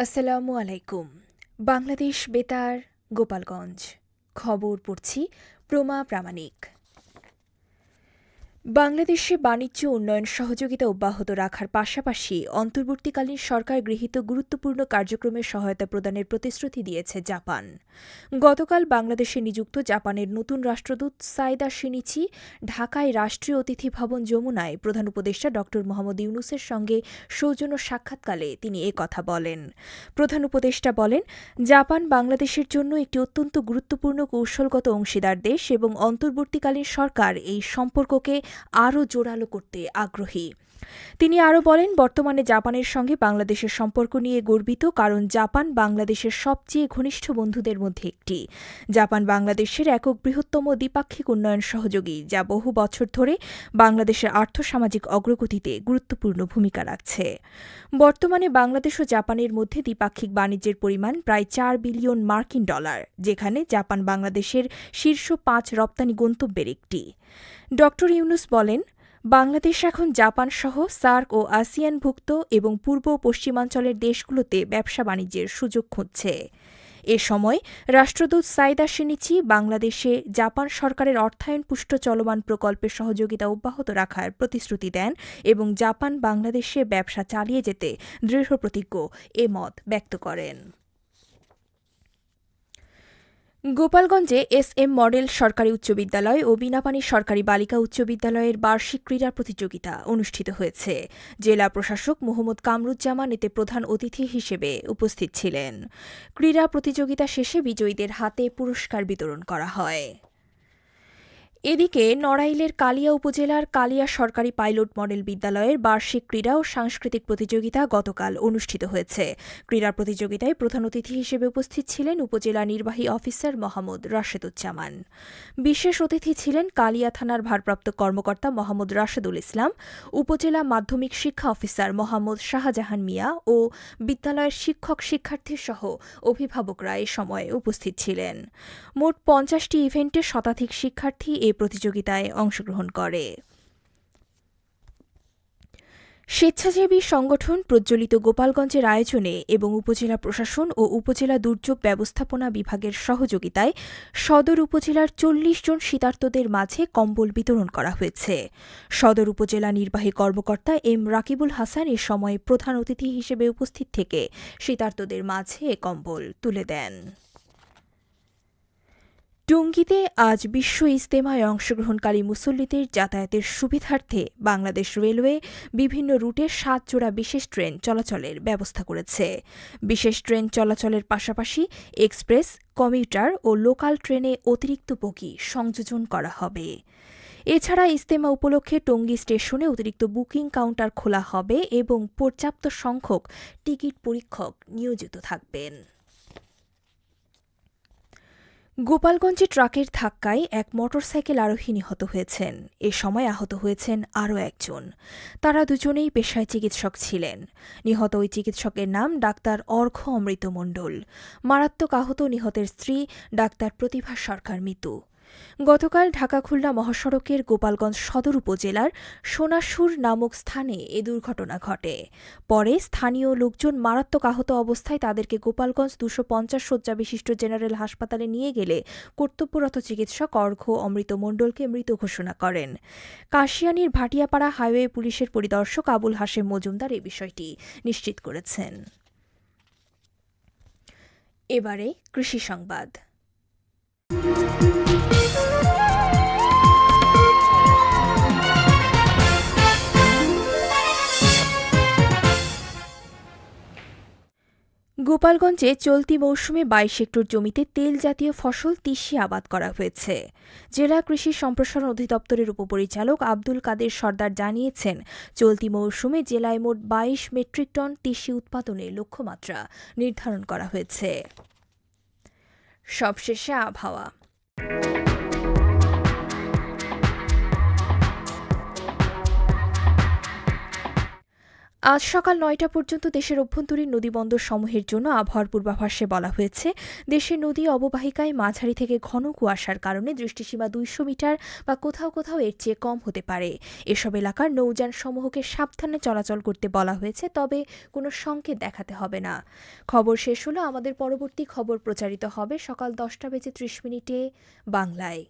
আসসালামু আলাইকুম। বাংলাদেশ বেতার গোপালগঞ্জ। খবর পড়ছি প্রমা প্রামাণিক। বাংলাদেশে বাণিজ্য উন্নয়ন সহযোগিতা অব্যাহত রাখার পাশাপাশি অন্তর্বর্তীকালীন সরকার গৃহীত গুরুত্বপূর্ণ কার্যক্রমে সহায়তা প্রদানের প্রতিশ্রুতি দিয়েছে জাপান। গতকাল বাংলাদেশে নিযুক্ত জাপানের নতুন রাষ্ট্রদূত সাইদা সিনিচি ঢাকায় রাষ্ট্রীয় অতিথি ভবন যমুনায় প্রধান উপদেষ্টা ড. মোহাম্মদ ইউনুসের সঙ্গে সৌজন্য সাক্ষাৎকালে তিনি এ কথা বলেন। প্রধান উপদেষ্টা বলেন, জাপান বাংলাদেশের জন্য একটি অত্যন্ত গুরুত্বপূর্ণ কৌশলগত অংশীদার দেশ এবং অন্তর্বর্তীকালীন সরকার এই সম্পর্ককে আরও জোরালো করতে আগ্রহী। তিনি আরও বলেন, বর্তমানে জাপানের সঙ্গে বাংলাদেশের সম্পর্ক নিয়ে গর্বিত কারণ জাপান বাংলাদেশের সবচেয়ে ঘনিষ্ঠ বন্ধুদের মধ্যে একটি। জাপান বাংলাদেশের একক বৃহত্তম দ্বিপাক্ষিক উন্নয়ন সহযোগী, যা বহু বছর ধরে বাংলাদেশের আর্থসামাজিক অগ্রগতিতে গুরুত্বপূর্ণ ভূমিকা রাখছে। বর্তমানে বাংলাদেশ ও জাপানের মধ্যে দ্বিপাক্ষিক বাণিজ্যের পরিমাণ প্রায় চার বিলিয়ন মার্কিন ডলার, যেখানে জাপান বাংলাদেশের শীর্ষ পাঁচ রপ্তানি গন্তব্যের একটি। ড ইউনুস বলেন, বাংলাদেশ এখন জাপান সহ সার্ক ও আসিয়ানভুক্ত এবং পূর্ব পশ্চিমাঞ্চলের দেশগুলোতে ব্যবসা বাণিজ্যের সুযোগ খুঁজছে। এ সময় রাষ্ট্রদূত সাইদা সিনিচি বাংলাদেশে জাপান সরকারের অর্থায়ন পুষ্ট চলমান প্রকল্পের সহযোগিতা অব্যাহত রাখার প্রতিশ্রুতি দেন এবং জাপান বাংলাদেশে ব্যবসা চালিয়ে যেতে দৃঢ়প্রতিজ্ঞ এ মত ব্যক্ত করেন। গোপালগঞ্জে এস এম মডেল সরকারি উচ্চ বিদ্যালয় ও বিনাপানি সরকারি বালিকা উচ্চ বিদ্যালয়ের বার্ষিক ক্রীড়া প্রতিযোগিতা অনুষ্ঠিত হয়েছে। জেলা প্রশাসক মোহাম্মদ কামরুজ্জামান এতে প্রধান অতিথি হিসেবে উপস্থিত ছিলেন। ক্রীড়া প্রতিযোগিতা শেষে বিজয়ীদের হাতে পুরস্কার বিতরণ করা হয়। এদিকে নড়াইলের কালিয়া উপজেলার কালিয়া সরকারি পাইলট মডেল বিদ্যালয়ের বার্ষিক ক্রীড়া ও সাংস্কৃতিক প্রতিযোগিতা গতকাল অনুষ্ঠিত হয়েছে। ক্রীড়া প্রতিযোগিতায় প্রধান অতিথি হিসেবে উপস্থিত ছিলেন উপজেলা নির্বাহী অফিসার মোহাম্মদ রাশেদুজ্জামান। বিশেষ অতিথি ছিলেন কালিয়া থানার ভারপ্রাপ্ত কর্মকর্তা মোহাম্মদ রাশেদুল ইসলাম, উপজেলা মাধ্যমিক শিক্ষা অফিসার মোহাম্মদ শাহজাহান মিয়া ও বিদ্যালয়ের শিক্ষক শিক্ষার্থী সহ অভিভাবকরা এ সময় উপস্থিত ছিলেন। মোট পঞ্চাশটি ইভেন্টে শতাধিক শিক্ষার্থী এ প্রতিযোগিতায় অংশগ্রহণ করে। স্বেচ্ছাসেবী সংগঠন প্রজ্বলিত গোপালগঞ্জের আয়োজনে এবং উপজেলা প্রশাসন ও উপজেলা দুর্যোগ ব্যবস্থাপনা বিভাগের সহযোগিতায় সদর উপজেলার চল্লিশ জন শীতার্তদের মাঝে কম্বল বিতরণ করা হয়েছে। সদর উপজেলা নির্বাহী কর্মকর্তা এম রাকিবুল হাসান এ সময় প্রধান অতিথি হিসেবে উপস্থিত থেকে শীতার্তদের মাঝে কম্বল তুলে দেন। টঙ্গীতে আজ বিশ্ব ইজতেমায় অংশগ্রহণকারী মুসল্লিদের যাতায়াতের সুবিধার্থে বাংলাদেশ রেলওয়ে বিভিন্ন রুটে সাত জোড়া বিশেষ ট্রেন চলাচলের ব্যবস্থা করেছে। বিশেষ ট্রেন চলাচলের পাশাপাশি এক্সপ্রেস, কমিউটার ও লোকাল ট্রেনে অতিরিক্ত বগি সংযোজন করা হবে। এছাড়া ইজতেমা উপলক্ষে টঙ্গী স্টেশনে অতিরিক্ত বুকিং কাউন্টার খোলা হবে এবং পর্যাপ্ত সংখ্যক টিকিট পরীক্ষক নিয়োজিত থাকবেন। গোপালগঞ্জে ট্রাকের ধাক্কায় এক মোটরসাইকেল আরোহী নিহত হয়েছেন। এ সময় আহত হয়েছেন আরও একজন। তারা দুজনেই পেশায় চিকিৎসক ছিলেন। নিহত ওই চিকিৎসকের নাম ডাক্তার অর্ঘ অমৃত মণ্ডল। মারাত্মক আহত নিহতের স্ত্রী ডাক্তার প্রতিভা সরকার মৃত্যু গতকাল ঢাকা খুলনা মহাসড়কের গোপালগঞ্জ সদর উপজেলার সোনাসুর নামক স্থানে এ দুর্ঘটনা ঘটে। পরে স্থানীয় লোকজন মারাত্মক আহত অবস্থায় তাদেরকে গোপালগঞ্জ দুশো পঞ্চাশ শয্যা বিশিষ্ট জেনারেল হাসপাতালে নিয়ে গেলে কর্তব্যরত চিকিৎসক অর্ঘ্য অমৃত মণ্ডলকে মৃত ঘোষণা করেন। কাশিয়ানির ভাটিয়াপাড়া হাইওয়ে পুলিশের পরিদর্শক আবুল হাশেম মজুমদার এ বিষয়টি নিশ্চিত করেছেন। এবারে কৃষি সংবাদ। গোপালগঞ্জে চলতি মৌসুমে বাইশ হেক্টর জমিতে তেল জাতীয় ফসল তিসি আবাদ করা হয়েছে। জেলা কৃষি সম্প্রসারণ অধিদপ্তরের উপপরিচালক আব্দুল কাদের সর্দার জানিয়েছেন, চলতি মৌসুমে জেলায় মোট বাইশ মেট্রিক টন তিসি উৎপাদনের লক্ষ্যমাত্রা নির্ধারণ করা হয়েছে। সবশেষে আবহাওয়া। আজ সকাল নয়টা পর্যন্ত দেশের অভ্যন্তরীণ নদীবন্দর সমূহের জন্য আবহাওয়ার পূর্বাভাসে বলা হয়েছে, দেশের নদী অববাহিকায় মাঝারি থেকে ঘন কুয়াশার কারণে দৃষ্টিসীমা দুইশো মিটার বা কোথাও কোথাও এর চেয়ে কম হতে পারে। এসব এলাকার নৌযান সমূহকে সাবধানে চলাচল করতে বলা হয়েছে, তবে কোনো সংকেত দেখাতে হবে না। খবর শেষ হলো আমাদের পরবর্তী খবর প্রচারিত হবে সকাল দশটা বেজে ত্রিশ মিনিটে বাংলায়।